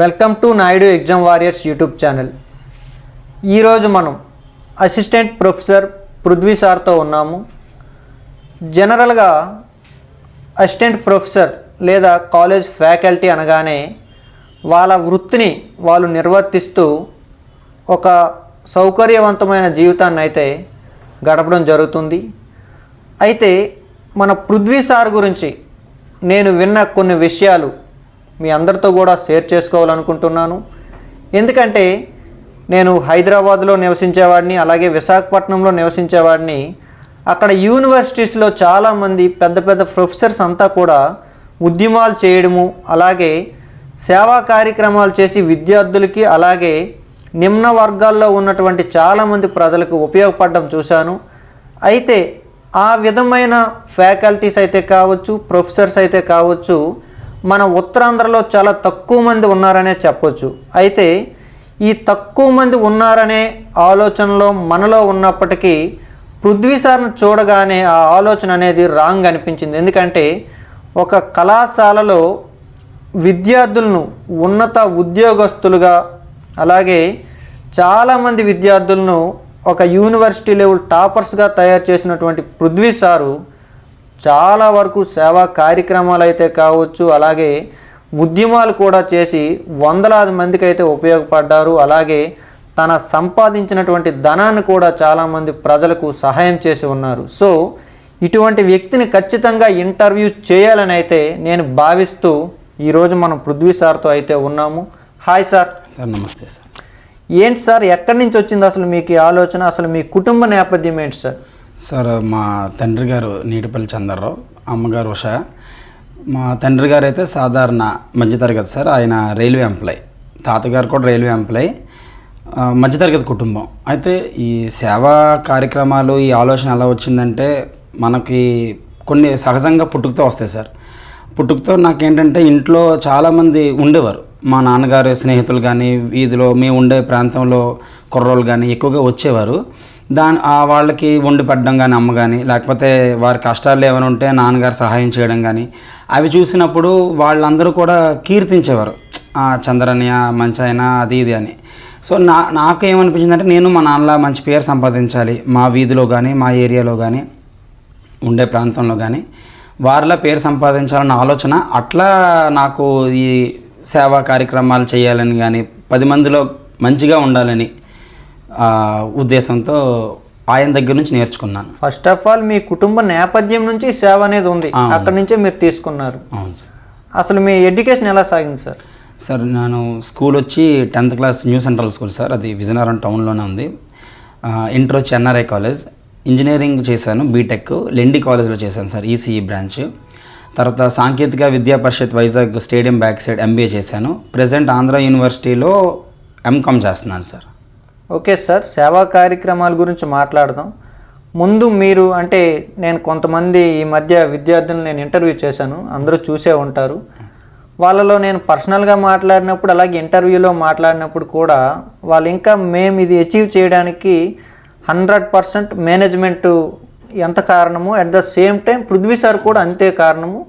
Welcome to Naidu exam warriors YouTube channel. ఈరోజు మనం assistant professor Prithvi సార్తో ఉన్నాము. జనరల్గా అసిస్టెంట్ ప్రొఫెసర్ లేదా కాలేజ్ ఫ్యాకల్టీ అనగానే వాళ్ళ వృత్తిని వాళ్ళు నిర్వర్తిస్తూ ఒక సౌకర్యవంతమైన జీవితాన్ని అయితే గడపడం జరుగుతుంది. అయితే మన పృథ్వీ సార్ గురించి నేను విన్న కొన్ని విషయాలు మీ అందరితో కూడా షేర్ చేసుకోవాలనుకుంటున్నాను. ఎందుకంటే నేను హైదరాబాద్లో నివసించేవాడిని అలాగే విశాఖపట్నంలో నివసించేవాడిని. అక్కడ యూనివర్సిటీస్లో చాలామంది పెద్ద పెద్ద ప్రొఫెసర్స్ అంతా కూడా ఉద్యమాలు చేయడము అలాగే సేవా కార్యక్రమాలు చేసి విద్యార్థులకి అలాగే నిమ్న వర్గాల్లో ఉన్నటువంటి చాలామంది ప్రజలకు ఉపయోగపడడం చూశాను. అయితే ఆ విధమైన ఫ్యాకల్టీస్ అయితే కావచ్చు ప్రొఫెసర్స్ అయితే కావచ్చు మన ఉత్తరాంధ్రలో చాలా తక్కువ మంది ఉన్నారనే చెప్పొచ్చు. అయితే ఈ తక్కువ మంది ఉన్నారనే ఆలోచనలో మనలో ఉన్నప్పటికీ పృథ్వీ సార్ను చూడగానే ఆ ఆలోచన అనేది రాంగ్ అనిపించింది. ఎందుకంటే ఒక కళాశాలలో విద్యార్థులను ఉన్నత ఉద్యోగస్తులుగా అలాగే చాలామంది విద్యార్థులను ఒక యూనివర్సిటీ లెవెల్ టాపర్స్గా తయారు చేసినటువంటి పృథ్వీ సారు చాలా వరకు సేవా కార్యక్రమాలు అయితే కావచ్చు అలాగే ఉద్యమాలు కూడా చేసి వందలాది మందికి అయితే ఉపయోగపడ్డారు. అలాగే తన సంపాదించినటువంటి ధనాన్ని కూడా చాలామంది ప్రజలకు సహాయం చేసి ఉన్నారు. సో ఇటువంటి వ్యక్తిని ఖచ్చితంగా ఇంటర్వ్యూ చేయాలని అయితే నేను భావిస్తూ ఈరోజు మనం పృథ్వీ సార్తో అయితే ఉన్నాము. Hi sir. సార్ నమస్తే సార్. ఏంటి సార్ ఎక్కడి నుంచి వచ్చింది అసలు మీకు ఈ ఆలోచన? అసలు మీ కుటుంబ నేపథ్యం ఏంటి సార్? సార్ మా తండ్రి గారు నీటిపల్లి చంద్రరావు అమ్మగారు ఉష. మా తండ్రి గారు అయితే సాధారణ మధ్యతరగతి సార్ ఆయన రైల్వే ఎంప్లాయ్. తాతగారు కూడా రైల్వే ఎంప్లాయ్. మధ్యతరగతి కుటుంబం. అయితే ఈ సేవా కార్యక్రమాలు ఈ ఆలోచన ఎలా వచ్చిందంటే మనకి కొన్ని సహజంగా పుట్టుకతో వస్తాయి సార్. పుట్టుకతో నాకేంటంటే ఇంట్లో చాలామంది ఉండేవారు. మా నాన్నగారు స్నేహితులు కానీ వీధిలో మేము ఉండే ప్రాంతంలో కుర్రోళ్ళు కానీ ఎక్కువగా వచ్చేవారు. దాని ఆ వాళ్ళకి వండి పెట్టడం కానీ అమ్మ కానీ లేకపోతే వారి కష్టాలు ఏమైనా ఉంటే నాన్నగారు సహాయం చేయడం కానీ అవి చూసినప్పుడు వాళ్ళందరూ కూడా కీర్తించేవారు. చంద్రన్య మంచి అయినా అది ఇది అని. సో నా నాకు ఏమనిపించిందంటే నేను మా నాన్నలా మంచి పేరు సంపాదించాలి. మా వీధిలో కానీ మా ఏరియాలో కానీ ఉండే ప్రాంతంలో కానీ వారిలా పేరు సంపాదించాలన్న ఆలోచన అట్లా నాకు ఈ సేవా కార్యక్రమాలు చేయాలని కానీ పది మందిలో మంచిగా ఉండాలని ఉద్దేశంతో ఆయన దగ్గర నుంచి నేర్చుకున్నాను. ఫస్ట్ ఆఫ్ ఆల్ మీ కుటుంబ నేపథ్యం నుంచి సేవ అనేది ఉంది. అక్కడి నుంచే మీరు తీసుకున్నారు. అవును సార్. అసలు మీ ఎడ్యుకేషన్ ఎలా సాగింది సార్? సార్ నేను స్కూల్ వచ్చి tenth class new central school sir. అది విజయనగరం టౌన్లోనే ఉంది. ఇంటర్ వచ్చి ఎన్ఆర్ఐ కాలేజ్. ఇంజనీరింగ్ చేశాను బీటెక్. లెండి కాలేజ్లో చేశాను సార్ ఈసీఈ బ్రాంచ్. తర్వాత Sanketika Vidya Parishad Vizag stadium back side MBA చేశాను. ప్రజెంట్ ఆంధ్ర యూనివర్సిటీలో ఎంకామ్ చేస్తున్నాను సార్. ఓకే సార్ సేవా కార్యక్రమాల గురించి మాట్లాడదాం. ముందు మీరు అంటే నేను కొంతమంది ఈ మధ్య విద్యార్థులను నేను ఇంటర్వ్యూ చేశాను అందరూ చూసే ఉంటారు. వాళ్ళలో నేను పర్సనల్గా మాట్లాడినప్పుడు అలాగే ఇంటర్వ్యూలో మాట్లాడినప్పుడు కూడా వాళ్ళు ఇంకా మేము ఇది అచీవ్ చేయడానికి హండ్రెడ్ పర్సెంట్ మేనేజ్మెంట్ ఎంత కారణము at the same time Prithvi sir కూడా అంతే కారణము.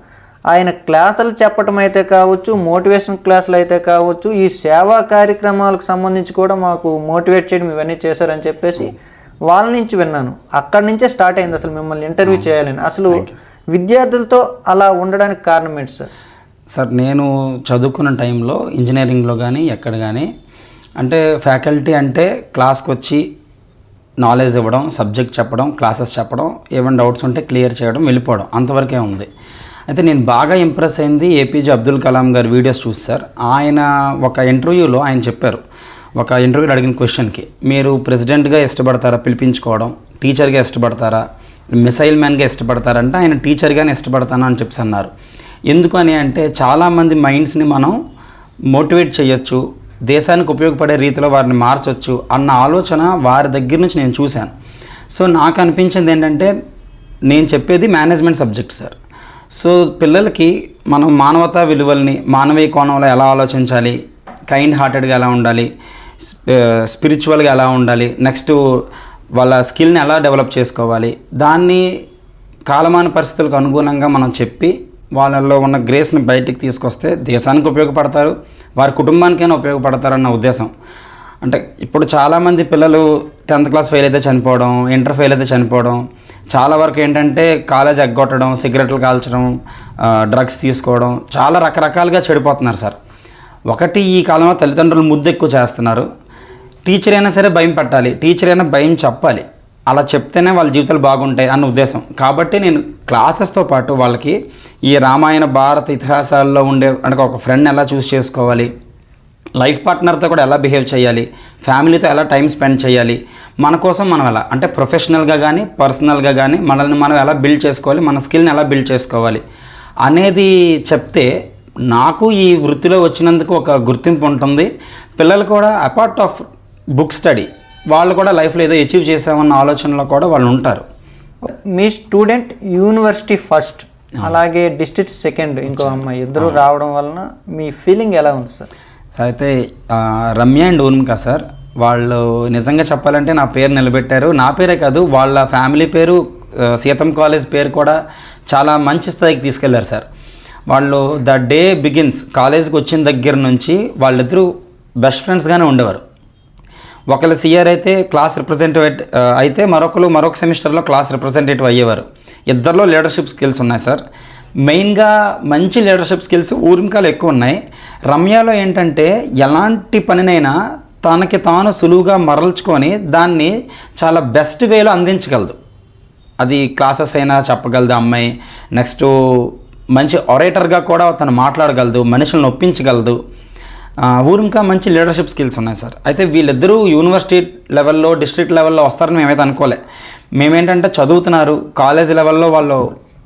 ఆయన క్లాసులు చెప్పటం అయితే కావచ్చు మోటివేషన్ క్లాసులు అయితే కావచ్చు ఈ సేవా కార్యక్రమాలకు సంబంధించి కూడా మాకు మోటివేట్ చేయడం ఇవన్నీ చేశారని చెప్పేసి వాళ్ళ నుంచి విన్నాను. అక్కడి నుంచే స్టార్ట్ అయింది అసలు మిమ్మల్ని ఇంటర్వ్యూ చేయాలని. అసలు విద్యార్థులతో అలా ఉండడానికి కారణం ఏంటి సార్ సార్ నేను చదువుకున్న టైంలో ఇంజనీరింగ్లో కానీ ఎక్కడ కానీ అంటే ఫ్యాకల్టీ అంటే క్లాస్కి వచ్చి నాలెడ్జ్ ఇవ్వడం సబ్జెక్ట్ చెప్పడం క్లాసెస్ చెప్పడం ఏమైనా డౌట్స్ ఉంటే క్లియర్ చేయడం వెళ్ళిపోవడం అంతవరకే ఉంది. అయితే నేను బాగా ఇంప్రెస్ అయింది ఏపీజే అబ్దుల్ కలాం గారి వీడియోస్ చూసి సార్ ఆయన ఒక ఇంటర్వ్యూలో ఆయన చెప్పారు. ఒక ఇంటర్వ్యూలో అడిగిన క్వశ్చన్కి మీరు ప్రెసిడెంట్గా ఇష్టపడతారా పిలిపించుకోవడం టీచర్గా ఇష్టపడతారా మిసైల్ మ్యాన్గా ఇష్టపడతారంటే ఆయన టీచర్గానే ఇష్టపడతాను అని చెప్పి అన్నారు. ఎందుకు అని అంటే చాలామంది మైండ్స్ని మనం మోటివేట్ చేయొచ్చు దేశానికి ఉపయోగపడే రీతిలో వారిని మార్చొచ్చు అన్న ఆలోచన వారి దగ్గర నుంచి నేను చూశాను. సో నాకు అనిపించింది ఏంటంటే నేను చెప్పేది మేనేజ్మెంట్ సబ్జెక్ట్ సార్. సో పిల్లలకి మనం మానవతా విలువల్ని మానవీయ కోణంలో ఎలా ఆలోచించాలి? కైండ్ హార్టెడ్గా ఎలా ఉండాలి? స్పిరిచువల్గా ఎలా ఉండాలి? నెక్స్ట్ వాళ్ళ స్కిల్ని ఎలా డెవలప్ చేసుకోవాలి? దాన్ని కాలమాన పరిస్థితులకు అనుగుణంగా మనం చెప్పి వాళ్ళల్లో ఉన్న గ్రేస్ని బయటికి తీసుకొస్తే దేశానికి ఉపయోగపడతారు వారి కుటుంబానికైనా ఉపయోగపడతారన్న ఉద్దేశం. అంటే ఇప్పుడు చాలామంది పిల్లలు టెన్త్ క్లాస్ ఫెయిల్ అయితే చనిపోవడం ఇంటర్ ఫెయిల్ అయితే చనిపోవడం చాలా వరకు ఏంటంటే కాలేజ్ ఎగ్గొట్టడం సిగరెట్లు కాల్చడం డ్రగ్స్ తీసుకోవడం చాలా రకరకాలుగా చెడిపోతున్నారు సార్. ఒకటి ఈ కాలంలో తల్లిదండ్రులు ముద్దు ఎక్కువ చేస్తున్నారు. టీచర్ అయినా సరే భయం పెట్టాలి. టీచర్ అయినా భయం చెప్పాలి. అలా చెప్తేనే వాళ్ళ జీవితాలు బాగుంటాయి అన్న ఉద్దేశం. కాబట్టి నేను క్లాసెస్తో పాటు వాళ్ళకి ఈ రామాయణ భారత ఇతిహాసాల్లో ఉండే అంటే ఒక ఫ్రెండ్ ఎలా చూస్ చేసుకోవాలి లైఫ్ పార్ట్నర్తో కూడా ఎలా బిహేవ్ చేయాలి? ఫ్యామిలీతో ఎలా టైం స్పెండ్ చేయాలి? మన కోసం మనం ఎలా? అంటే ప్రొఫెషనల్గా కానీ పర్సనల్గా కానీ మనల్ని మనం ఎలా బిల్డ్ చేసుకోవాలి? మన స్కిల్ని ఎలా బిల్డ్ చేసుకోవాలి? అనేది చెప్తే నాకు ఈ వృత్తిలో వచ్చినందుకు ఒక గుర్తింపు ఉంటుంది. పిల్లలు కూడా అపార్ట్ ఆఫ్ బుక్ స్టడీ వాళ్ళు కూడా లైఫ్లో ఏదో అచీవ్ చేసామన్న ఆలోచనలో కూడా వాళ్ళు ఉంటారు. మీ స్టూడెంట్ యూనివర్సిటీ ఫస్ట్ అలాగే డిస్ట్రిక్ట్ సెకండ్ ఇంకో అమ్మాయి ఇద్దరు రావడం వలన మీ ఫీలింగ్ ఎలా ఉంది సార్? సార్ అయితే రమ్య అండ్ ఊర్మిక సార్ వాళ్ళు నిజంగా చెప్పాలంటే నా పేరు నిలబెట్టారు. నా పేరే కాదు వాళ్ళ ఫ్యామిలీ పేరు సీతం కాలేజ్ పేరు కూడా చాలా మంచి స్థాయికి తీసుకెళ్ళారు సార్. వాళ్ళు ద డే బిగిన్స్ కాలేజ్కి వచ్చిన దగ్గర నుంచి వాళ్ళిద్దరూ బెస్ట్ ఫ్రెండ్స్గానే ఉండేవారు. ఒకళ్ళు సీఆర్ అయితే క్లాస్ రిప్రజెంటేటివ్ అయితే మరొకరు మరొక సెమిస్టర్లో క్లాస్ రిప్రజెంటేటివ్ అయ్యేవారు. ఇద్దరిలో లీడర్షిప్ స్కిల్స్ ఉన్నాయి సార్. మెయిన్గా మంచి లీడర్షిప్ స్కిల్స్ ఊర్మికాలు ఎక్కువ ఉన్నాయి. రమ్యలో ఏంటంటే ఎలాంటి పనినైనా తనకి తాను సులువుగా మరల్చుకొని దాన్ని చాలా బెస్ట్ వేలో అందించగలదు. అది క్లాసెస్ అయినా చెప్పగలదు అమ్మాయి. నెక్స్ట్ మంచి ఒరేటర్గా కూడా తను మాట్లాడగలదు మనుషులను ఒప్పించగలదు. ఊరింకా మంచి లీడర్షిప్ స్కిల్స్ ఉన్నాయి సార్. అయితే వీళ్ళిద్దరూ యూనివర్సిటీ లెవెల్లో డిస్ట్రిక్ట్ లెవెల్లో వస్తారని మేమైతే అనుకోలే. మేమేంటంటే చదువుతున్నారు కాలేజ్ లెవెల్లో వాళ్ళు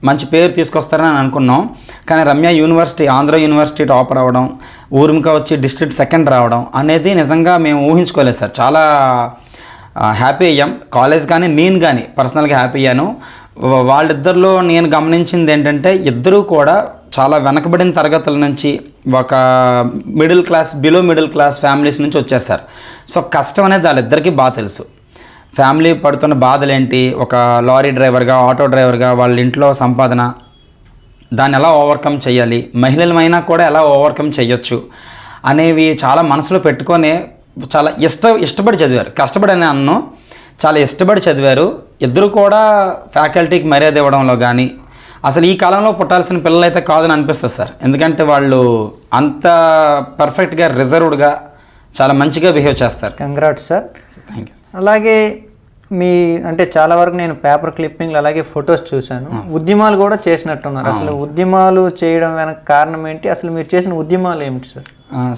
మంచి పేరు తీసుకొస్తారని అని అనుకున్నాం. కానీ Ramya university Andhra university top రావడం ఊరిమిక వచ్చి డిస్ట్రిక్ట్ సెకండ్ రావడం అనేది నిజంగా మేము ఊహించుకోలేదు సార్. చాలా హ్యాపీ అయ్యాం. కాలేజ్ కానీ నేను కానీ పర్సనల్గా హ్యాపీ అయ్యాను. వాళ్ళిద్దరిలో నేను గమనించింది ఏంటంటే ఇద్దరూ కూడా చాలా వెనకబడిన తరగతుల నుంచి ఒక middle class below middle class families నుంచి వచ్చారు సార్. సో కష్టం అనేది వాళ్ళిద్దరికీ బాగా తెలుసు. ఫ్యామిలీ పడుతున్న బాధలు ఏంటి ఒక లారీ డ్రైవర్గా ఆటో డ్రైవర్గా వాళ్ళ ఇంట్లో సంపాదన దాన్ని ఎలా ఓవర్కమ్ చేయాలి? మహిళలమైనా కూడా ఎలా ఓవర్కమ్ చేయొచ్చు అనేవి చాలా మనసులో పెట్టుకొని చాలా ఇష్ట ఇష్టపడి చదివారు. కష్టపడి అని అన్ను చాలా ఇష్టపడి చదివారు. ఇద్దరు కూడా ఫ్యాకల్టీకి మర్యాద ఇవ్వడంలో కానీ అసలు ఈ కాలంలో పుట్టాల్సిన పిల్లలు అయితే కాదని అనిపిస్తుంది సార్. ఎందుకంటే వాళ్ళు అంత పర్ఫెక్ట్గా రిజర్వ్డ్గా చాలా మంచిగా బిహేవ్ చేస్తారు. కంగ్రాట్స్ సార్ థ్యాంక్ యూ అలాగే మీ అంటే చాలా వరకు నేను పేపర్ క్లిప్పింగ్లు అలాగే ఫొటోస్ చూశాను. ఉద్యమాలు కూడా చేసినట్టున్నారు. అసలు ఉద్యమాలు చేయడం వెనక కారణం ఏంటి? అసలు మీరు చేసిన ఉద్యమాలు ఏమిటి సార్?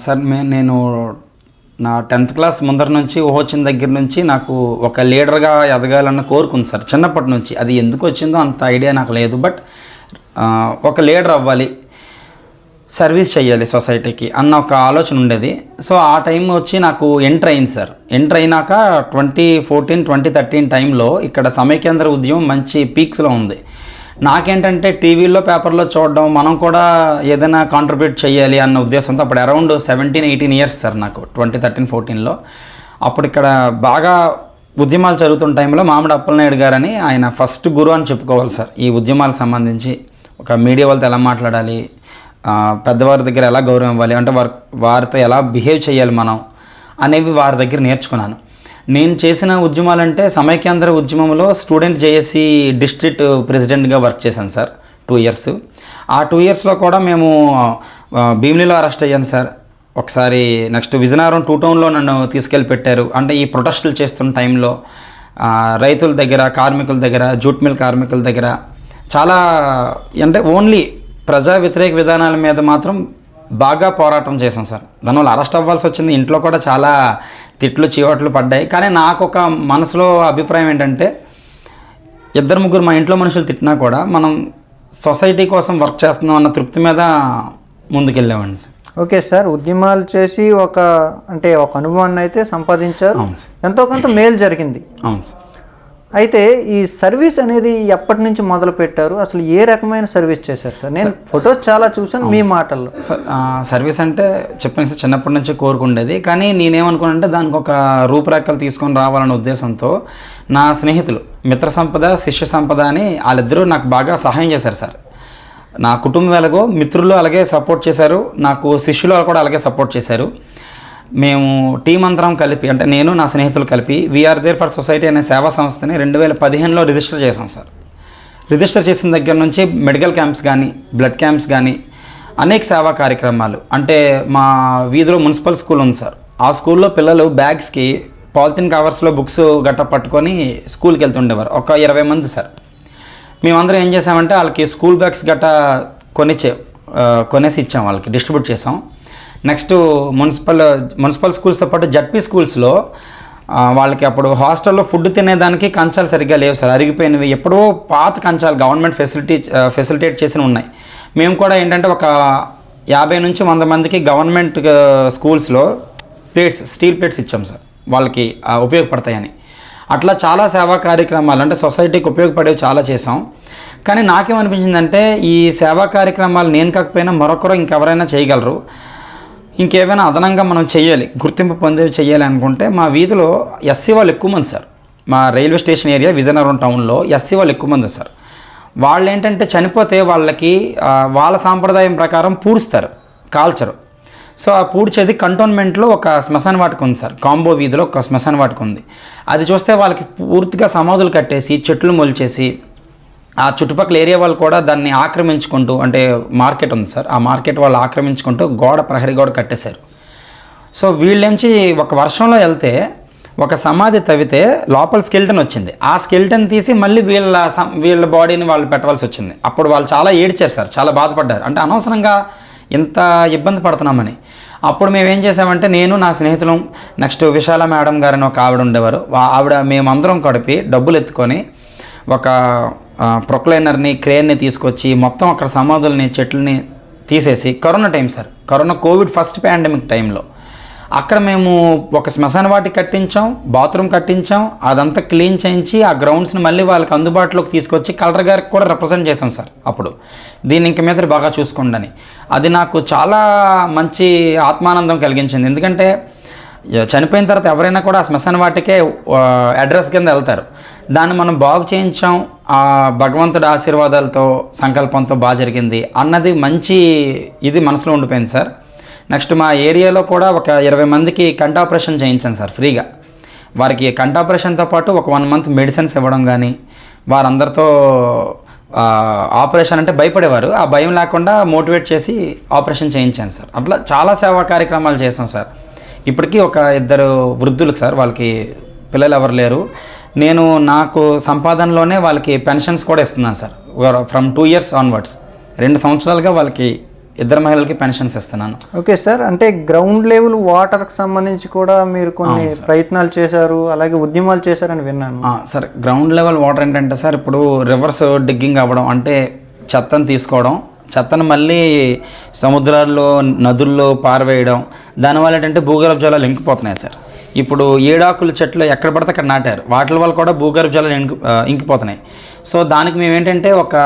సార్ నేను నా టెన్త్ క్లాస్ ముందర నుంచి ఊహ వచ్చిన దగ్గర నుంచి నాకు ఒక లీడర్గా ఎదగాలన్న కోరుకుంది సార్. చిన్నప్పటి నుంచి. అది ఎందుకు వచ్చిందో అంత ఐడియా నాకు లేదు. బట్ ఒక లీడర్ అవ్వాలి. సర్వీస్ చేయాలి సొసైటీకి అన్న ఒక ఆలోచన ఉండేది. సో ఆ టైం వచ్చి నాకు ఎంటర్ అయింది సార్. ఎంటర్ అయినాక ట్వంటీ ఫోర్టీన్ ట్వంటీ థర్టీన్ టైంలో ఇక్కడ సమైకేంద్ర ఉద్యమం మంచి పీక్స్లో ఉంది. నాకేంటంటే టీవీలో పేపర్లో చూడడం మనం కూడా ఏదైనా కాంట్రిబ్యూట్ చేయాలి అన్న ఉద్దేశంతో అప్పుడు around seventeen eighteen years sir నాకు ట్వంటీ థర్టీన్ ఫోర్టీన్లో. అప్పుడు ఇక్కడ బాగా ఉద్యమాలు జరుగుతున్న టైంలో మామిడి అప్పలనాయుడు గారని ఆయన ఫస్ట్ గురు అని చెప్పుకోవాలి సార్. ఈ ఉద్యమాలకు సంబంధించి ఒక మీడియా వాళ్ళతో ఎలా మాట్లాడాలి పెద్దవారి దగ్గర ఎలా గౌరవం ఇవ్వాలి? అంటే వారు వారితో ఎలా బిహేవ్ చేయాలి మనం అనేవి వారి దగ్గర నేర్చుకున్నాను. నేను చేసిన ఉద్యమాలంటే సమైక్యాంధ్ర ఉద్యమంలో స్టూడెంట్ జేఏసీ డిస్ట్రిక్ట్ ప్రెసిడెంట్గా వర్క్ చేశాను సార్ టూ ఇయర్స్. ఆ టూ ఇయర్స్లో కూడా మేము ఆ, భీమిలిలో అరెస్ట్ అయ్యాను సార్. ఒకసారి నెక్స్ట్ విజయనగరం టూ టౌన్లో నన్ను తీసుకెళ్ళి పెట్టారు అంటే ఈ ప్రొటెస్టులు చేస్తున్న టైంలో రైతుల దగ్గర కార్మికుల దగ్గర జూట్ మిల్ కార్మికుల దగ్గర చాలా అంటే ఓన్లీ ప్రజా వ్యతిరేక విధానాల మీద మాత్రం బాగా పోరాటం చేసాం సార్. దానివల్ల అరెస్ట్ అవ్వాల్సి వచ్చింది. ఇంట్లో కూడా చాలా తిట్లు చీవట్లు పడ్డాయి. కానీ నాకు ఒక మనసులో అభిప్రాయం ఏంటంటే ఇద్దరు ముగ్గురు మా ఇంట్లో మనుషులు తిట్టినా కూడా మనం సొసైటీ కోసం వర్క్ చేస్తున్నాం అన్న తృప్తి మీద ముందుకెళ్ళామండి సార్. ఓకే సార్ ఉద్యమాలు చేసి ఒక అంటే ఒక అనుభవాన్ని అయితే సంపాదించారు. అవును సార్. ఎంతో కొంత మేలు జరిగింది. అవును సార్. అయితే ఈ సర్వీస్ అనేది ఎప్పటి నుంచి మొదలు పెట్టారు అసలు ఏ రకమైన సర్వీస్ చేశారు సార్? నేను ఫొటోస్ చాలా చూసాను మీ మాటల్లో. సర్వీస్ అంటే చెప్పాను సార్ చిన్నప్పటి నుంచి కోరుకుండేది. కానీ నేనేమనుకున్నానంటే దానికి ఒక రూపురేఖలు తీసుకొని రావాలనే ఉద్దేశంతో నా స్నేహితులు మిత్ర సంపద శిష్య సంపద అని వాళ్ళిద్దరూ నాకు బాగా సహాయం చేశారు సార్. నా కుటుంబం ఎలాగో మిత్రులు అలాగే సపోర్ట్ చేశారు. నాకు శిష్యులు కూడా అలాగే సపోర్ట్ చేశారు. మేము టీం అందరం కలిపి అంటే నేను నా స్నేహితులు కలిపి వీఆర్ దేర్ ఫర్ సొసైటీ అనే సేవా సంస్థని రెండు వేల పదిహేనులో రిజిస్టర్ చేసాం సార్. రిజిస్టర్ చేసిన దగ్గర నుంచి మెడికల్ క్యాంప్స్ కానీ బ్లడ్ క్యాంప్స్ కానీ అనేక సేవా కార్యక్రమాలు. అంటే మా వీధిలో మున్సిపల్ స్కూల్ ఉంది సార్. ఆ స్కూల్లో పిల్లలు బ్యాగ్స్కి పాలిథిన్ కవర్స్లో బుక్స్ గట్ట పట్టుకొని స్కూల్కి వెళ్తుండేవారు. ఒక ఇరవై మంది సార్. మేమందరం ఏం చేసామంటే వాళ్ళకి స్కూల్ బ్యాగ్స్ గట్ట కొనిచ్చే కొనేసి ఇచ్చాం వాళ్ళకి డిస్ట్రిబ్యూట్ చేసాం నెక్స్ట్ మున్సిపల్ మున్సిపల్ స్కూల్స్తో పాటు జడ్పీ స్కూల్స్లో వాళ్ళకి అప్పుడు హాస్టల్లో ఫుడ్ తినేదానికి కంచాలు సరిగ్గా లేవు సార్. అరిగిపోయినవి. ఎప్పుడో పాత కంచాలు గవర్నమెంట్ ఫెసిలిటీ ఫెసిలిటేట్ చేసిన ఉన్నాయి. మేము కూడా ఏంటంటే ఒక యాభై నుంచి వంద మందికి గవర్నమెంట్ స్కూల్స్లో ప్లేట్స్ స్టీల్ ప్లేట్స్ ఇచ్చాం సార్. వాళ్ళకి ఉపయోగపడతాయని. అట్లా చాలా సేవా కార్యక్రమాలు అంటే సొసైటీకి ఉపయోగపడేవి చాలా చేసాం కానీ నాకేమనిపించిందంటే ఈ సేవా కార్యక్రమాలు నేను కాకపోయినా మరొకరు ఇంకెవరైనా చేయగలరు. ఇంకేమైనా అదనంగా మనం చేయాలి గుర్తింపు పొందేవి చేయాలి అనుకుంటే మా వీధిలో ఎస్సీ వాళ్ళు ఎక్కువ మంది సార్. మా రైల్వే స్టేషన్ ఏరియా విజయనగరం టౌన్లో ఎస్సీ వాళ్ళు ఎక్కువ మంది సార్. వాళ్ళు ఏంటంటే చనిపోతే వాళ్ళకి వాళ్ళ సాంప్రదాయం ప్రకారం పూడుస్తారు కాల్చరు. సో ఆ పూడ్చేది కంటోన్మెంట్లో ఒక శ్మశాన వాటిక ఉంది సార్. కాంబో వీధిలో ఒక శ్మశాన వాటిక ఉంది. అది చూస్తే వాళ్ళకి పూర్తిగా సమాధులు కట్టేసి చెట్లు మొలిచేసి ఆ చుట్టుపక్కల ఏరియా వాళ్ళు కూడా దాన్ని ఆక్రమించుకుంటూ అంటే మార్కెట్ ఉంది సార్ ఆ మార్కెట్ వాళ్ళు ఆక్రమించుకుంటూ గోడ ప్రహరీ గోడ కట్టేశారు. సో వీళ్ళేంచి ఒక వర్షంలో వెళ్తే ఒక సమాధి తవ్వితే లోపల స్కెల్టన్ వచ్చింది. ఆ స్కెల్టన్ తీసి మళ్ళీ వీళ్ళ వీళ్ళ బాడీని వాళ్ళు పెట్టవలసి వచ్చింది. అప్పుడు వాళ్ళు చాలా ఏడ్చారు సార్ చాలా బాధపడ్డారు. అంటే అనవసరంగా ఇంత ఇబ్బంది పడుతున్నామని. అప్పుడు మేము ఏం చేసామంటే నేను నా స్నేహితులు నెక్స్ట్ విశాల మేడం గారని ఒక ఆవిడ ఉండేవారు. ఆవిడ ఆవిడ మేమందరం కడిపి డబ్బులు ఎత్తుకొని ఒక ప్రొక్లైనర్ని క్రేన్ని తీసుకొచ్చి మొత్తం అక్కడ సమాధుల్ని చెట్లని తీసేసి corona time sir. Corona covid first pandemic టైంలో. అక్కడ మేము ఒక శ్మశాన వాటి కట్టించాం బాత్రూమ్ కట్టించాం అదంతా క్లీన్ చేయించి ఆ గ్రౌండ్స్ని మళ్ళీ వాళ్ళకి అందుబాటులోకి తీసుకొచ్చి కలర్ గారికి కూడా రిప్రజెంట్ చేసాం సార్ అప్పుడు. దీన్ని ఇంక మీద బాగా చూసుకోండి అది నాకు చాలా మంచి ఆత్మానందం కలిగించింది. ఎందుకంటే చనిపోయిన తర్వాత ఎవరైనా కూడా ఆ శ్మశాన వాటికే అడ్రస్ కింద వెళ్తారు. దాన్ని మనం బాగు చేయించాం. ఆ భగవంతుడి ఆశీర్వాదాలతో సంకల్పంతో బాగా జరిగింది అన్నది మంచి ఇది మనసులో ఉండిపోయింది సార్. నెక్స్ట్ మా ఏరియాలో కూడా ఒక ఇరవై మందికి కంట ఆపరేషన్ చేయించాను సార్ ఫ్రీగా. వారికి కంట ఆపరేషన్తో పాటు ఒక వన్ మంత్ మెడిసిన్స్ ఇవ్వడం కానీ వారందరితో ఆపరేషన్ అంటే భయపడేవారు. ఆ భయం లేకుండా మోటివేట్ చేసి ఆపరేషన్ చేయించాను సార్. అట్లా చాలా సేవా కార్యక్రమాలు చేసాం సార్. ఇప్పటికీ ఒక ఇద్దరు వృద్ధులకు సార్ వాళ్ళకి పిల్లలు ఎవరు లేరు. నేను నాకు సంపాదనలోనే వాళ్ళకి పెన్షన్స్ కూడా ఇస్తున్నాను sir. From two years onwards రెండు సంవత్సరాలుగా వాళ్ళకి ఇద్దరు మహిళలకి పెన్షన్స్ ఇస్తున్నాను. ఓకే సార్ అంటే గ్రౌండ్ లెవెల్ వాటర్కి సంబంధించి కూడా మీరు కొన్ని ప్రయత్నాలు చేశారు అలాగే ఉద్యమాలు చేశారని విన్నాను. సార్ గ్రౌండ్ లెవెల్ వాటర్ ఏంటంటే సార్ ఇప్పుడు రివర్స్ డిగ్గింగ్ అవ్వడం అంటే చెత్తను తీసుకోవడం చెత్తను మళ్ళీ సముద్రాల్లో నదుల్లో పారవేయడం దానివల్ల ఏంటంటే భూగర్భ జలాలు ఇంకిపోతున్నాయి సార్. ఇప్పుడు ఏడాకుల చెట్లు ఎక్కడ పడితే అక్కడ నాటారు. వాటి వల్ల కూడా భూగర్భ జలాలు ఇంకి ఇంకిపోతున్నాయి. సో దానికి మేము ఏంటంటే ఒక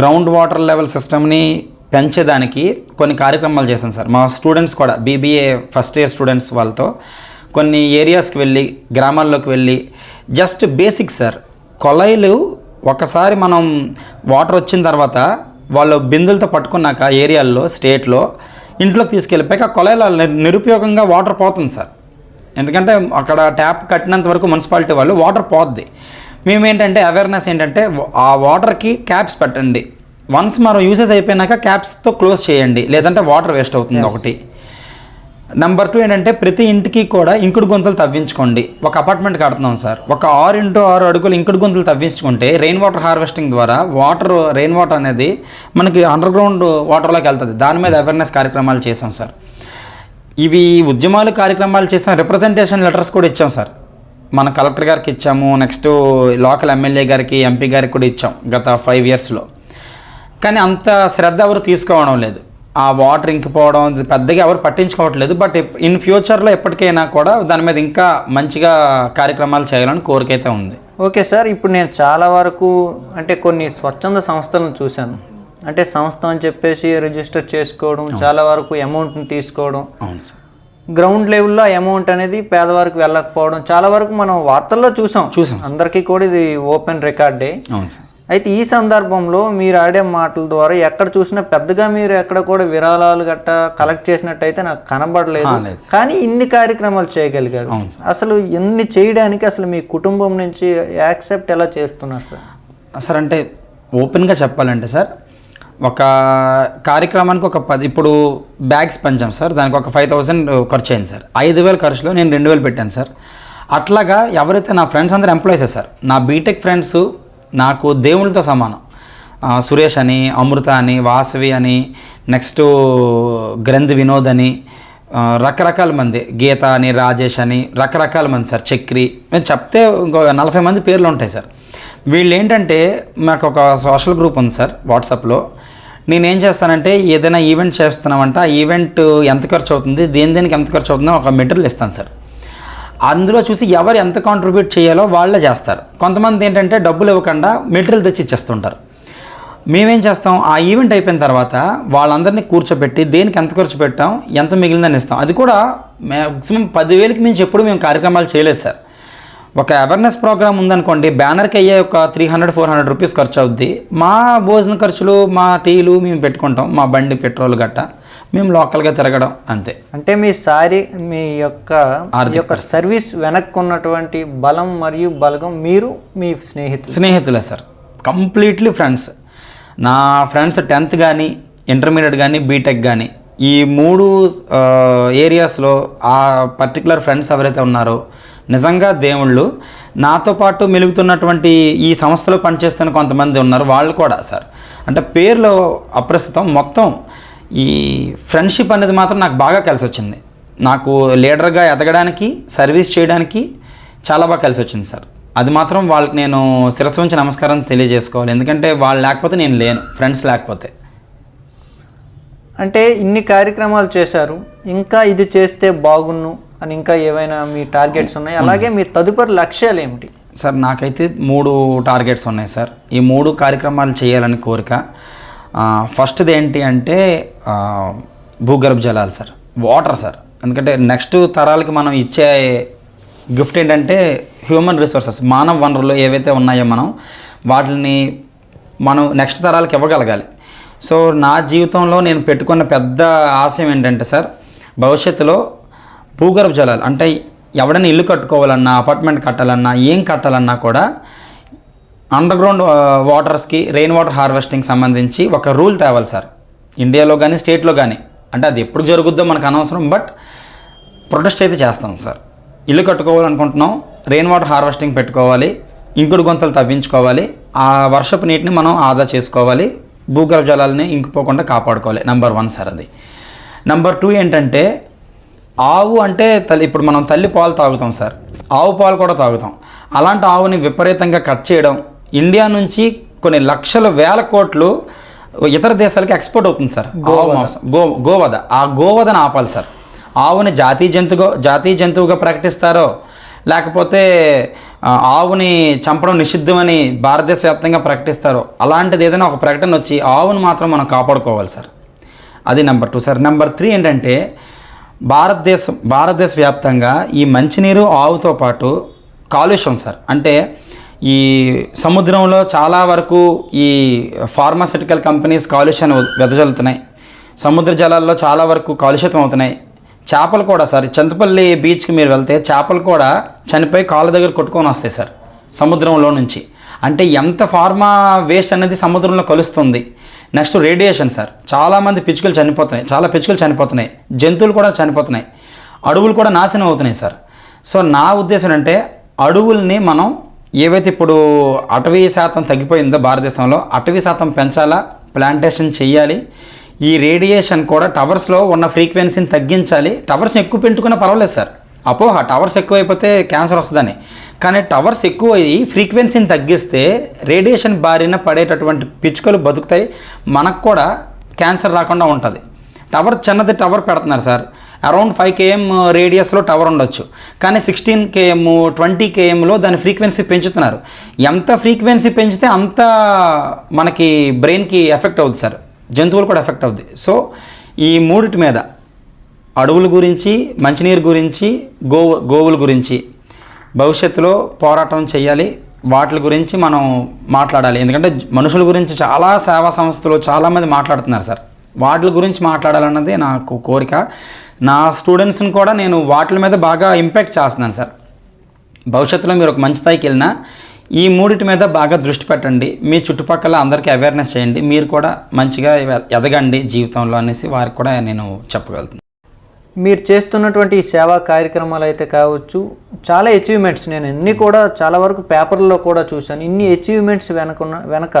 గ్రౌండ్ వాటర్ లెవెల్ సిస్టమ్ని పెంచేదానికి కొన్ని కార్యక్రమాలు చేశాం సార్. మా స్టూడెంట్స్ కూడా బీబీఏ ఫస్ట్ ఇయర్ స్టూడెంట్స్ వాళ్ళతో కొన్ని ఏరియాస్కి వెళ్ళి గ్రామాల్లోకి వెళ్ళి జస్ట్ బేసిక్ సార్ కొలైలు ఒకసారి మనం వాటర్ వచ్చిన తర్వాత వాళ్ళు బిందులతో పట్టుకున్నాక ఏరియాల్లో స్టేట్లో ఇంట్లోకి తీసుకెళ్ళిపోయాక ఆ నిరుపయోగంగా వాటర్ పోతుంది సార్. ఎందుకంటే అక్కడ ట్యాప్ కట్టినంత వరకు మున్సిపాలిటీ వాళ్ళు వాటర్ పోద్ది. మేము ఏంటంటే అవేర్నెస్ ఏంటంటే ఆ వాటర్కి క్యాప్స్ పెట్టండి. వన్స్ మనం యూసెస్ అయిపోయినాక క్యాప్స్తో క్లోజ్ చేయండి. లేదంటే వాటర్ వేస్ట్ అవుతుంది ఒకటి. నెంబర్ టూ ఏంటంటే ప్రతి ఇంటికి కూడా ఇంకుడు గుంతలు తవ్వించుకోండి. ఒక అపార్ట్మెంట్ కడుతున్నాం సార్. ఒక ఆరు ఇంటూ ఆరు అడుగులు ఇంకుడు గుంతలు తవ్వించుకుంటే రెయిన్ వాటర్ హార్వెస్టింగ్ ద్వారా వాటర్ రెయిన్ వాటర్ అనేది మనకి అండర్ గ్రౌండ్ వాటర్లోకి వెళ్తుంది. దాని మీద అవేర్నెస్ కార్యక్రమాలు చేసాం సార్. ఇవి ఉద్యమాలు కార్యక్రమాలు చేసిన రిప్రజెంటేషన్ లెటర్స్ కూడా ఇచ్చాం సార్. మన కలెక్టర్ గారికి ఇచ్చాము నెక్స్ట్ లోకల్ ఎమ్మెల్యే గారికి ఎంపీ గారికి కూడా ఇచ్చాం గత ఫైవ్ ఇయర్స్లో కానీ అంత శ్రద్ధ ఎవరు తీసుకోవడం లేదు. ఆ వాటర్ ఇంకిపోవడం పెద్దగా ఎవరు పట్టించుకోవట్లేదు. బట్ ఇన్ ఫ్యూచర్లో ఎప్పటికైనా కూడా దాని మీద ఇంకా మంచిగా కార్యక్రమాలు చేయాలని కోరికైతే ఉంది. ఓకే సార్ ఇప్పుడు నేను చాలా వరకు అంటే కొన్ని స్వచ్ఛంద సంస్థలను చూశాను. అంటే సంస్థ అని చెప్పేసి రిజిస్టర్ చేసుకోవడం చాలా వరకు అమౌంట్ని తీసుకోవడం. అవును సార్. గ్రౌండ్ లెవెల్లో అమౌంట్ అనేది పేదవారికి వెళ్ళకపోవడం చాలా వరకు మనం వార్తల్లో చూసాం. చూసాం అందరికీ కూడా ఇది ఓపెన్ రికార్డే అవును సార్. అయితే ఈ సందర్భంలో మీరు ఆడే మాటల ద్వారా ఎక్కడ చూసినా పెద్దగా మీరు ఎక్కడ కూడా విరాళాలు గట్ట కలెక్ట్ చేసినట్టయితే నాకు కనబడలేదు. కానీ ఇన్ని కార్యక్రమాలు చేయగలిగారు. అసలు ఇన్ని చేయడానికి అసలు మీ కుటుంబం నుంచి యాక్సెప్ట్ ఎలా చేస్తున్నారు సార్? సార్ అంటే ఓపెన్గా చెప్పాలంటే సార్ ఒక కార్యక్రమానికి ఒక పది ఇప్పుడు బ్యాగ్స్ పంచాం సార్. దానికి ఒక ఫైవ్ థౌసండ్ uh, ఖర్చు అయింది సార్. ఐదు వేల ఖర్చులో నేను రెండు వేలు పెట్టాను సార్. అట్లాగా ఎవరైతే నా ఫ్రెండ్స్ అందరూ ఎంప్లాయీసే సార్ నా బీటెక్ ఫ్రెండ్స్ నాకు దేవుళ్ళతో సమానం. సురేష్ అని అమృత అని వాసవి అని నెక్స్ట్ uh, గ్రంథ్ వినోద్ అని రకరకాల మంది. గీత అని రాజేష్ అని రకరకాల మంది సార్. చక్రి నేను చెప్తే ఇంకో నలభై మంది పేర్లు ఉంటాయి సార్. వీళ్ళు ఏంటంటే మాకు ఒక సోషల్ గ్రూప్ ఉంది సార్ వాట్సాప్లో నేనేం చేస్తానంటే ఏదైనా ఈవెంట్ చేస్తున్నామంటే ఆ ఈవెంట్ ఎంత ఖర్చు అవుతుంది దేని దేనికి ఎంత ఖర్చు అవుతుందో ఒక మెటీరియల్ ఇస్తాను సార్. అందులో చూసి ఎవరు ఎంత కాంట్రిబ్యూట్ చేయాలో వాళ్ళే చేస్తారు. కొంతమంది ఏంటంటే డబ్బులు ఇవ్వకుండా మెటీరియల్ తెచ్చి ఇచ్చేస్తుంటారు. మేమేం చేస్తాం ఆ ఈవెంట్ అయిపోయిన తర్వాత వాళ్ళందరినీ కూర్చోబెట్టి దేనికి ఎంత ఖర్చు పెట్టాం ఎంత మిగిలిందని ఇస్తాం. అది కూడా మ్యాక్సిమం పదివేలకి మించి ఎప్పుడు మేము కార్యక్రమాలు చేయలేదు సార్. ఒక అవేర్నెస్ ప్రోగ్రామ్ ఉందనుకోండి బ్యానర్కి అయ్యే ఒక three hundred four hundred rupees ఖర్చు అవుద్ది. మా భోజన ఖర్చులు మా టీలు మేము పెట్టుకుంటాం మా బండి పెట్రోల్ గట్ట. మేము లోకల్గా తిరగడం అంతే. అంటే మీ సారి మీ యొక్క యొక్క సర్వీస్ వెనక్కి ఉన్నటువంటి బలం మరియు బలగం మీరు మీ స్నేహితులు. స్నేహితులే సార్. కంప్లీట్లీ ఫ్రెండ్స్ నా ఫ్రెండ్స్ టెన్త్ కానీ ఇంటర్మీడియట్ కానీ బీటెక్ కానీ ఈ మూడు ఏరియాస్లో ఆ పర్టికులర్ ఫ్రెండ్స్ ఎవరైతే ఉన్నారో నిజంగా దేవుళ్ళు నాతో పాటు మెలుగుతున్నటువంటి ఈ సంస్థలో పనిచేస్తున్న కొంతమంది ఉన్నారు వాళ్ళు కూడా సార్. అంటే పేర్లో అప్రస్తుతం మొత్తం ఈ ఫ్రెండ్షిప్ అనేది మాత్రం నాకు బాగా కలిసి వచ్చింది నాకు లీడర్గా ఎదగడానికి సర్వీస్ చేయడానికి చాలా బాగా కలిసి వచ్చింది సార్. అది మాత్రం వాళ్ళకి నేను శిరస్సు ఉంచి నమస్కారం తెలియజేసుకోవాలి. ఎందుకంటే వాళ్ళు లేకపోతే నేను లేను ఫ్రెండ్స్ లేకపోతే. అంటే ఇన్ని కార్యక్రమాలు చేశారు ఇంకా ఇది చేస్తే బాగున్ను అని ఇంకా ఏవైనా మీ టార్గెట్స్ ఉన్నాయి? అలాగే మీ తదుపరి లక్ష్యాలు ఏమిటి? సార్ నాకైతే మూడు టార్గెట్స్ ఉన్నాయి సార్. ఈ మూడు కార్యక్రమాలు చేయాలని కోరిక. ఫస్ట్ది ఏంటి అంటే భూగర్భ జలాలు సార్. Water sir. ఎందుకంటే నెక్స్ట్ తరాలకి మనం ఇచ్చే గిఫ్ట్ ఏంటంటే హ్యూమన్ రిసోర్సెస్ మానవ వనరులు ఏవైతే ఉన్నాయో మనం వాటిని మనం నెక్స్ట్ తరాలకు ఇవ్వగలగాలి. సో నా జీవితంలో నేను పెట్టుకున్న పెద్ద ఆశయం ఏంటంటే సార్ భవిష్యత్తులో భూగర్భ జలాలు. అంటే ఎవడైనా ఇల్లు కట్టుకోవాలన్నా అపార్ట్మెంట్ కట్టాలన్నా ఏం కట్టాలన్నా కూడా అండర్ గ్రౌండ్ వాటర్స్కి రెయిన్ వాటర్ హార్వెస్టింగ్ సంబంధించి ఒక రూల్ తేవాలి సార్. ఇండియాలో కానీ స్టేట్లో కానీ అంటే అది ఎప్పుడు జరుగుద్దో మనకు అనవసరం బట్ ప్రొటెస్ట్ అయితే చేస్తాం సార్. ఇల్లు కట్టుకోవాలనుకుంటున్నాం రెయిన్ వాటర్ హార్వెస్టింగ్ పెట్టుకోవాలి ఇంకుడు గొంతలు తవ్వించుకోవాలి ఆ వర్షపు నీటిని మనం ఆదా చేసుకోవాలి భూగర్భ జలాలని ఇంకిపోకుండా కాపాడుకోవాలి. నెంబర్ వన్ సార్ అది. నెంబర్ టూ ఏంటంటే ఆవు అంటే తల్లి ఇప్పుడు మనం తల్లి పాలు తాగుతాం సార్. ఆవు పాలు కూడా తాగుతాం. అలాంటి ఆవుని విపరీతంగా కట్ చేయడం ఇండియా నుంచి కొన్ని లక్షల వేల కోట్లు ఇతర దేశాలకి ఎక్స్పోర్ట్ అవుతుంది సార్. ఆవు మాంసం గో గోవధ ఆ గోవధను ఆపాలి సార్. ఆవుని జాతీయ జంతువుగా జాతీయ జంతువుగా ప్రకటిస్తారో లేకపోతే ఆవుని చంపడం నిషిద్ధమని భారతదేశ వ్యాప్తంగా ప్రకటిస్తారో అలాంటిది ఏదైనా ఒక ప్రకటన వచ్చి ఆవును మాత్రం మనం కాపాడుకోవాలి సార్. అది number two sir. Number three ఏంటంటే భారతదేశం భారతదేశ వ్యాప్తంగా ఈ మంచినీరు ఆవుతో పాటు కాలుష్యం సార్. అంటే ఈ సముద్రంలో చాలా వరకు ఈ ఫార్మాసిటికల్ కంపెనీస్ కాలుష్యం వెదజల్లుతున్నాయి. సముద్ర జలాల్లో చాలా వరకు కాలుష్యతం అవుతున్నాయి. చేపలు కూడా సార్ చింతపల్లి బీచ్కి మీరు వెళ్తే చేపలు కూడా చనిపోయి కాళ్ళ దగ్గర కొట్టుకొని వస్తాయి సార్ సముద్రంలో నుంచి. అంటే ఎంత ఫార్మా వేస్ట్ అనేది సముద్రంలో కలుస్తుంది. Next radiation sir. చాలామంది పిచ్చుకలు చనిపోతున్నాయి. చాలా పిచ్చుకలు చనిపోతున్నాయి. జంతువులు కూడా చనిపోతున్నాయి. అడవులు కూడా నాశనం అవుతున్నాయి సార్. సో నా ఉద్దేశం అంటే అడవుల్ని మనం ఏవైతే ఇప్పుడు అటవీ శాతం తగ్గిపోయిందో భారతదేశంలో అటవీ శాతం పెంచాలా? ప్లాంటేషన్ చేయాలి ఈ రేడియేషన్ కూడా టవర్స్లో ఉన్న ఫ్రీక్వెన్సీని తగ్గించాలి. టవర్స్ని ఎక్కువ పెట్టుకున్నా పర్వాలేదు సార్. అపోహ టవర్స్ ఎక్కువైపోతే క్యాన్సర్ వస్తుందని. కానీ టవర్స్ ఎక్కువయ్యి ఫ్రీక్వెన్సీని తగ్గిస్తే రేడియేషన్ బారిన పడేటటువంటి పిచ్చుకలు బతుకుతాయి. మనకు కూడా క్యాన్సర్ రాకుండా ఉంటుంది. టవర్ చిన్నది టవర్ పెడుతున్నారు సార్. అరౌండ్ ఫైవ్ కేఎం రేడియస్లో టవర్ ఉండొచ్చు. కానీ సిక్స్టీన్ కేఎం ట్వంటీ కేఎంలో దాని ఫ్రీక్వెన్సీ పెంచుతున్నారు. ఎంత ఫ్రీక్వెన్సీ పెంచితే అంత మనకి బ్రెయిన్కి ఎఫెక్ట్ అవుతుంది సార్. జంతువులు కూడా ఎఫెక్ట్ అవుద్ది. సో ఈ మూడిటి మీద అడవుల గురించి మంచినీరు గురించి గోవు గోవుల గురించి భవిష్యత్తులో పోరాటం చేయాలి వాటి గురించి మనం మాట్లాడాలి. ఎందుకంటే మనుషుల గురించి చాలా సేవా సంస్థలు చాలామంది మాట్లాడుతున్నారు సార్. వాటి గురించి మాట్లాడాలన్నది నాకు కోరిక. నా స్టూడెంట్స్ని కూడా నేను వాటి మీద బాగా ఇంపాక్ట్ చేస్తున్నాను సార్. భవిష్యత్తులో మీరు ఒక మంచి స్థాయికి వెళ్ళినా ఈ మూడిటి మీద బాగా దృష్టి పెట్టండి. మీ చుట్టుపక్కల అందరికీ అవేర్నెస్ చేయండి. మీరు కూడా మంచిగా ఎదగండి జీవితంలో అనేసి వారికి కూడా నేను చెప్పగలుగుతాను మీరు చేస్తున్నటువంటి సేవా కార్యక్రమాలు అయితే కావచ్చు చాలా అచీవ్మెంట్స్ నేను అన్ని కూడా చాలా వరకు పేపర్లో కూడా చూశాను. ఇన్ని అచీవ్మెంట్స్ వెనకున్న వెనక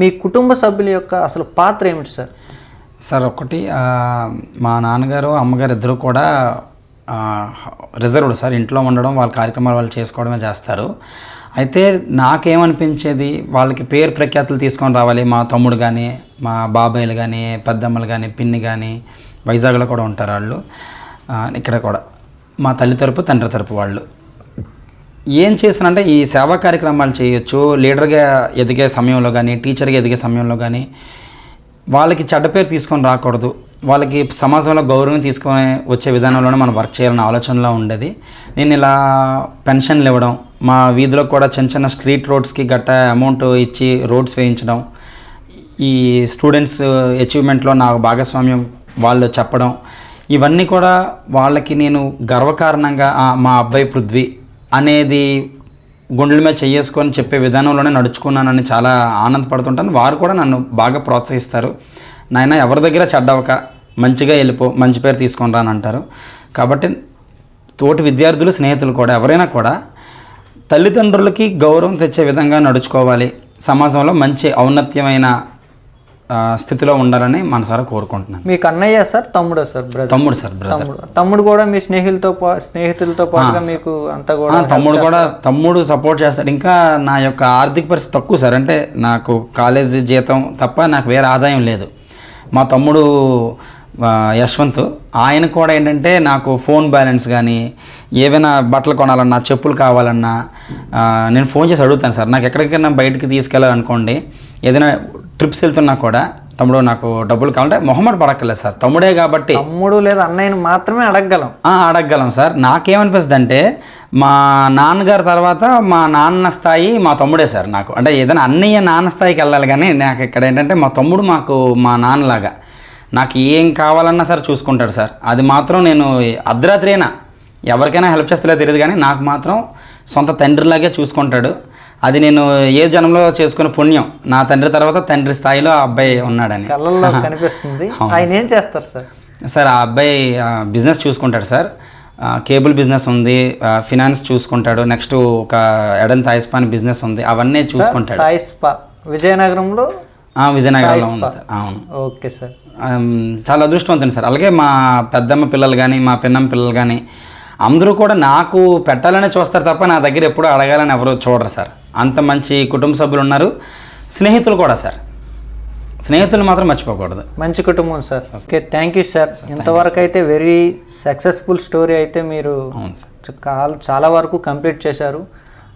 మీ కుటుంబ సభ్యుల యొక్క అసలు పాత్ర ఏమిటి సార్? సార్ ఒకటి మా నాన్నగారు అమ్మగారు ఇద్దరు కూడా రిజర్వ్డ్ సార్. ఇంట్లో ఉండడం వాళ్ళ కార్యక్రమాలు వాళ్ళు చేసుకోవడమే చేస్తారు. అయితే నాకేమనిపించేది వాళ్ళకి పేరు ప్రఖ్యాతులు తీసుకొని రావాలి. మా తమ్ముడు కానీ మా బాబాయిలు కానీ పెద్దమ్మలు కానీ పిన్ని కానీ వైజాగ్లో కూడా ఉంటారు వాళ్ళు. ఇక్కడ కూడా. మా తల్లి తరపు తండ్రి తరపు వాళ్ళు. ఏం చేస్తానంటే ఈ సేవా కార్యక్రమాలు చేయొచ్చు. లీడర్గా ఎదిగే సమయంలో కానీ టీచర్గా ఎదిగే సమయంలో కానీ వాళ్ళకి చెడ్డ పేరు తీసుకొని రాకూడదు. వాళ్ళకి సమాజంలో గౌరవం తీసుకొని వచ్చే విధానంలోనే మనం వర్క్ చేయాలన్న ఆలోచనలో ఉండేది. నేను ఇలా పెన్షన్లు ఇవ్వడం మా వీధిలో కూడా చిన్న చిన్న స్ట్రీట్ రోడ్స్కి గట్ట అమౌంట్ ఇచ్చి రోడ్స్ వేయించడం ఈ స్టూడెంట్స్ అచీవ్మెంట్లో నా భాగస్వామ్యం వాళ్ళు చెప్పడం. ఇవన్నీ కూడా వాళ్ళకి నేను గర్వకారణంగా మా అబ్బాయి పృథ్వీ అనేది గుండెల మీద చేసుకొని చెప్పే విధానంలోనే నడుచుకున్నానని చాలా ఆనందపడుతుంటాను. వారు కూడా నన్ను బాగా ప్రోత్సహిస్తారు. నాయన ఎవరి దగ్గర చెడ్డవక? మంచిగా వెళ్ళిపో మంచి పేరు తీసుకొని రాని అంటారు. కాబట్టి తోటి విద్యార్థులు స్నేహితులు కూడా ఎవరైనా కూడా తల్లిదండ్రులకి గౌరవం తెచ్చే విధంగా నడుచుకోవాలి. సమాజంలో మంచి ఔన్నత్యమైన స్థితిలో ఉండాలని మనసారా కోరుకుంటున్నాను మీకు అన్నయ్య సార్ తమ్ముడా సార్ బ్రదర్ తమ్ముడు సార్ బ్రదర్ తమ్ముడు. కూడా మీ స్నేహితులతో స్నేహితులతో పాటుగా మీకు అంతా కూడా తమ్ముడు కూడా తమ్ముడు సపోర్ట్ చేస్తాడు. ఇంకా నా యొక్క ఆర్థిక పరిస్థితి తక్కువ సార్. అంటే నాకు కాలేజీ జీతం తప్ప నాకు వేరే ఆదాయం లేదు. మా తమ్ముడు యశ్వంత్ ఆయన కూడా ఏంటంటే నాకు ఫోన్ బ్యాలెన్స్ కానీ ఏవైనా బట్టలు కొనాలన్నా చెప్పులు కావాలన్నా నేను ఫోన్ చేసి అడుగుతాను సార్. నాకు ఎక్కడికైనా బయటికి తీసుకెళ్ళాలనుకోండి ఏదైనా ట్రిప్స్ వెళ్తున్నా కూడా తమ్ముడు నాకు డబ్బులు కావాలంటే మొహమ్మద్ పడక్కర్లేదు సార్. తమ్ముడే కాబట్టి తమ్ముడు లేదా అన్నయ్యని మాత్రమే అడగగలం. అడగగలం సార్. నాకేమనిపిస్తుంది అంటే మా నాన్నగారి తర్వాత మా నాన్న స్థాయి మా తమ్ముడే సార్ నాకు. అంటే ఏదైనా అన్నయ్య నాన్న స్థాయికి వెళ్ళాలి కానీ నాకు ఇక్కడ ఏంటంటే మా తమ్ముడు మాకు మా నాన్నలాగా. నాకు ఏం కావాలన్నా సరే చూసుకుంటాడు సార్. అది మాత్రం నేను అర్ధరాత్రి అయినా ఎవరికైనా హెల్ప్ చేస్తలే తెలియదు కానీ నాకు మాత్రం సొంత తండ్రిలాగే చూసుకుంటాడు. అది నేను ఏ జనంలో చేసుకునే పుణ్యం? నా తండ్రి తర్వాత తండ్రి స్థాయిలో ఆ అబ్బాయి ఉన్నాడని. కళ్ళల్లో కనిపిస్తుంది. ఆయన ఏం చేస్తారు సార్? సార్ ఆ అబ్బాయి బిజినెస్ చూసుకుంటాడు సార్. కేబుల్ బిజినెస్ ఉంది ఫినాన్స్ చూసుకుంటాడు నెక్స్ట్ ఒక ఎడన్ తాయిస్పాన్ బిజినెస్ ఉంది అవన్నీ చూసుకుంటాడు. తాయి స్పా. విజయనగరంలో? విజయనగరంలో ఉంది సార్ అవును. Okay sir. చాలా అదృష్టవంతుని సార్. అలాగే మా పెద్దమ్మ పిల్లలు కానీ మా పిన్నమ్మ పిల్లలు కానీ అందరూ కూడా నాకు పెట్టాలని చూస్తారు తప్ప నా దగ్గర ఎప్పుడూ అడగాలని ఎవరు చూడరు సార్. అంత మంచి కుటుంబ సభ్యులు ఉన్నారు. స్నేహితులు కూడా సార్. స్నేహితులు మాత్రం మర్చిపోకూడదు. మంచి కుటుంబం sir. Okay thank you sir. ఇంతవరకు అయితే వెరీ సక్సెస్ఫుల్ స్టోరీ అయితే మీరు చాలా వరకు కంప్లీట్ చేశారు.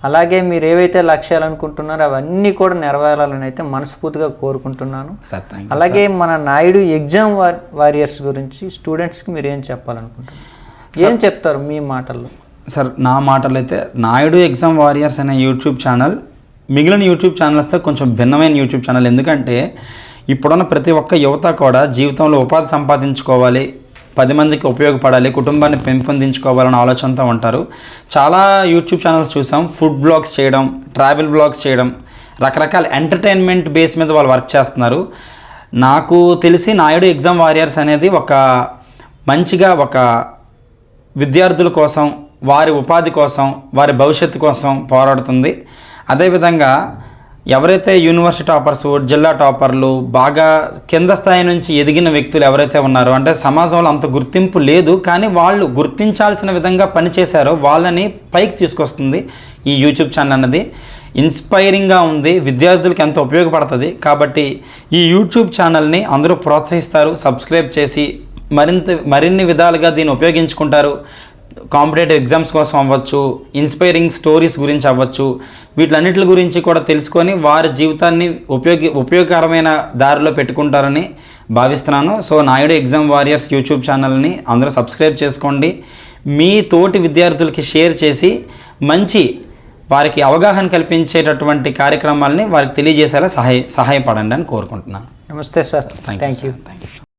అలాగే మీరు ఏవైతే లక్ష్యాలు అనుకుంటున్నారో అవన్నీ కూడా నెరవేరాలని అయితే మనస్ఫూర్తిగా కోరుకుంటున్నాను. సార్ అలాగే మన నాయుడు ఎగ్జామ్ వార్ వారియర్స్ గురించి స్టూడెంట్స్కి మీరు ఏం చెప్పాలనుకుంటున్నారు? ఏం చెప్తారు మీ మాటల్లో? సార్ నా మాటలు అయితే నాయుడు ఎగ్జామ్ వారియర్స్ అనే యూట్యూబ్ ఛానల్ మిగిలిన యూట్యూబ్ ఛానల్స్తో కొంచెం భిన్నమైన యూట్యూబ్ ఛానల్. ఎందుకంటే ఇప్పుడున్న ప్రతి ఒక్క యువత కూడా జీవితంలో ఉపాధి సంపాదించుకోవాలి పది మందికి ఉపయోగపడాలి కుటుంబాన్ని పెంపొందించుకోవాలనే ఆలోచనతో ఉంటారు. చాలా యూట్యూబ్ ఛానల్స్ చూసాం. ఫుడ్ బ్లాగ్స్ చేయడం ట్రావెల్ బ్లాగ్స్ చేయడం రకరకాల ఎంటర్టైన్మెంట్ బేస్ మీద వాళ్ళు వర్క్ చేస్తున్నారు. నాకు తెలిసి నాయుడు ఎగ్జామ్ వారియర్స్ అనేది ఒక మంచిగా ఒక విద్యార్థుల కోసం వారి ఉపాధి కోసం వారి భవిష్యత్తు కోసం పోరాడుతుంది. అదేవిధంగా ఎవరైతే యూనివర్సిటీ టాపర్స్ జిల్లా టాపర్లు బాగా కింద స్థాయి నుంచి ఎదిగిన వ్యక్తులు ఎవరైతే ఉన్నారో అంటే సమాజంలో అంత గుర్తింపు లేదు కానీ వాళ్ళు గుర్తించాల్సిన విధంగా పనిచేశారో వాళ్ళని పైకి తీసుకొస్తుంది ఈ యూట్యూబ్ ఛానల్ అన్నది. ఇన్స్పైరింగ్గా ఉంది విద్యార్థులకు ఎంతో ఉపయోగపడుతుంది కాబట్టి ఈ యూట్యూబ్ ఛానల్ని అందరూ ప్రోత్సహిస్తారు సబ్స్క్రైబ్ చేసి మరింత మరిన్ని విధాలుగా దీన్ని ఉపయోగించుకుంటారు. కాంపిటేటివ్ ఎగ్జామ్స్ కోసం అవ్వచ్చు ఇన్స్పైరింగ్ స్టోరీస్ గురించి అవ్వచ్చు వీటిలన్నిటి గురించి కూడా తెలుసుకొని వారి జీవితాన్ని ఉపయోగి ఉపయోగకరమైన దారిలో పెట్టుకుంటారని భావిస్తున్నాను. So Naidu exam warriors YouTube ఛానల్ని అందరూ సబ్స్క్రైబ్ చేసుకోండి. మీ తోటి విద్యార్థులకి షేర్ చేసి మంచి వారికి అవగాహన కల్పించేటటువంటి కార్యక్రమాలని వారికి తెలియజేసేలా సహాయ సహాయపడండి అని కోరుకుంటున్నాను. నమస్తే sir. Thank you thank you